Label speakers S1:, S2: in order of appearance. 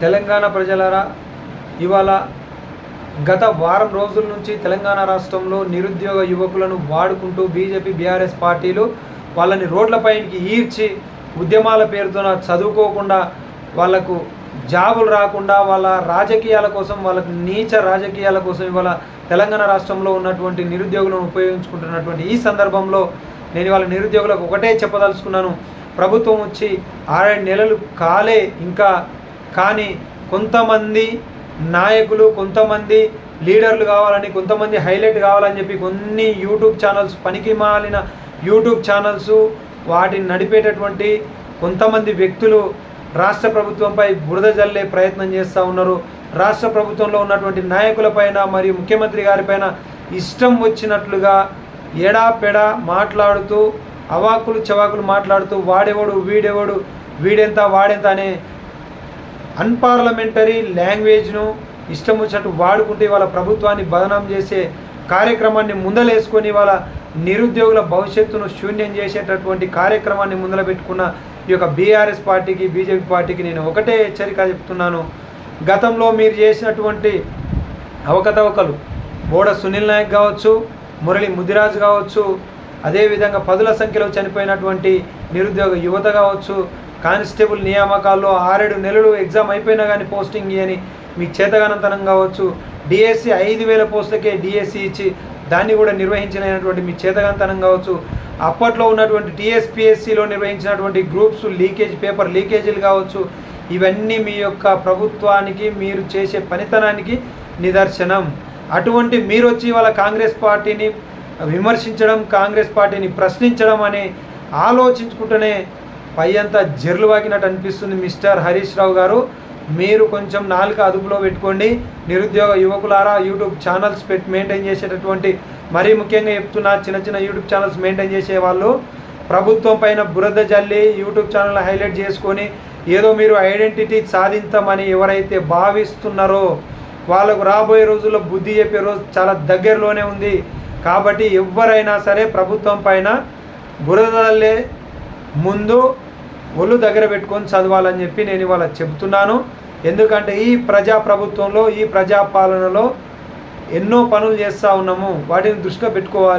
S1: తెలంగాణ ప్రజలరా ఇవాళ గత వారం రోజుల నుంచి తెలంగాణ రాష్ట్రంలో నిరుద్యోగ యువకులను వాడుకుంటూ బీజేపీ బీఆర్ఎస్ పార్టీలు వాళ్ళని రోడ్లపైకి ఈడ్చి ఉద్యమాల పేరుతోన చదువుకోకుండా వాళ్ళకు జాబులు రాకుండా వాళ్ళ రాజకీయాల కోసం వాళ్ళకు నీచ రాజకీయాల కోసం ఇవాళ తెలంగాణ రాష్ట్రంలో ఉన్నటువంటి నిరుద్యోగులను ఉపయోగించుకుంటున్నటువంటి ఈ సందర్భంలో నేను వాళ్ళ నిరుద్యోగులకు ఒకటే చెప్పదలుచుకున్నాను. ప్రభుత్వం వచ్చి ఆరేడు నెలలు కాలే ఇంకా కానీ కొంతమంది నాయకులు కొంతమంది లీడర్లు కావాలని కొంతమంది హైలైట్ కావాలని చెప్పి కొన్ని యూట్యూబ్ ఛానల్స్ పనికి మాలిన యూట్యూబ్ ఛానల్స్ వాటిని నడిపేటటువంటి కొంతమంది వ్యక్తులు రాష్ట్ర ప్రభుత్వంపై బురద జల్లే ప్రయత్నం చేస్తూ ఉన్నారు. రాష్ట్ర ప్రభుత్వంలో ఉన్నటువంటి నాయకులపైన మరియు ముఖ్యమంత్రి గారిపైన ఇష్టం వచ్చినట్లుగా ఎడాపెడా మాట్లాడుతూ అవాకులు చవాకులు మాట్లాడుతూ వాడెవడు వీడెవడు వీడెంత వాడెంత అనే అన్పార్లమెంటరీ లాంగ్వేజ్ను ఇష్టం వచ్చినట్టు వాడుకుంటే వాళ్ళ ప్రభుత్వాన్ని బదనాం చేసే కార్యక్రమాన్ని ముందలేసుకొని వాళ్ళ నిరుద్యోగుల భవిష్యత్తును శూన్యం చేసేటటువంటి కార్యక్రమాన్ని ముందల పెట్టుకున్న ఈ యొక్క బీఆర్ఎస్ పార్టీకి బీజేపీ పార్టీకి నేను ఒకటే హెచ్చరిక చెప్తున్నాను. గతంలో మీరు చేసినటువంటి అవకతవకలు బోడ సునీల్ నాయక్ కావచ్చు మురళి ముదిరాజ్ కావచ్చు అదేవిధంగా పదుల సంఖ్యలో చనిపోయినటువంటి నిరుద్యోగ యువత కావచ్చు కానిస్టేబుల్ నియామకాల్లో ఆరేడు నెలలు ఎగ్జామ్ అయిపోయినా కానీ పోస్టింగ్ ఇవ్వని మీ చేతగానంతనం కావచ్చు. డిఎస్సి ఐదు వేల పోస్టులకే డిఎస్సి ఇచ్చి దాన్ని కూడా నిర్వహించినటువంటి మీ చేతగాంతనం కావచ్చు. అప్పట్లో ఉన్నటువంటి టీఎస్పిఎస్సిలో నిర్వహించినటువంటి గ్రూప్స్ లీకేజ్ పేపర్ లీకేజీలు కావచ్చు. ఇవన్నీ మీ యొక్క ప్రభుత్వానికి మీరు చేసే పనితనానికి నిదర్శనం. అటువంటి మీరు వచ్చి వాళ్ళ కాంగ్రెస్ పార్టీని విమర్శించడం కాంగ్రెస్ పార్టీని ప్రశ్నించడం అని ఆలోచించుకుంటూనే పై అంతా జర్లు వాకినట్టు అనిపిస్తుంది మిస్టర్ హరీష్ రావు గారు. మీరు కొంచెం నాలుక అదుపులో పెట్టుకోండి. నిరుద్యోగ యువకులారా యూట్యూబ్ ఛానల్స్ పెట్టి మెయింటైన్ చేసేటటువంటి మరీ ముఖ్యంగా చెప్తున్నా చిన్న చిన్న యూట్యూబ్ ఛానల్స్ మెయింటైన్ చేసే వాళ్ళు ప్రభుత్వం పైన బురద జల్లి యూట్యూబ్ ఛానల్ హైలైట్ చేసుకొని ఏదో మీరు ఐడెంటిటీ సాధించమని ఎవరైతే భావిస్తున్నారో వాళ్ళకు రాబోయే రోజుల్లో బుద్ధి చెప్పే రోజు చాలా దగ్గరలోనే ఉంది. కాబట్టి ఎవరైనా సరే ప్రభుత్వం పైన బురదల్లే ముందు ఒళ్ళు దగ్గర పెట్టుకొని చదవాలని చెప్పి నేను ఇవాళ చెబుతున్నాను. ఎందుకంటే ఈ ప్రజా ప్రభుత్వంలో ఈ ప్రజాపాలనలో ఎన్నో పనులు చేస్తూ ఉన్నాము. వాటిని దృష్టిలో పెట్టుకోవాలి.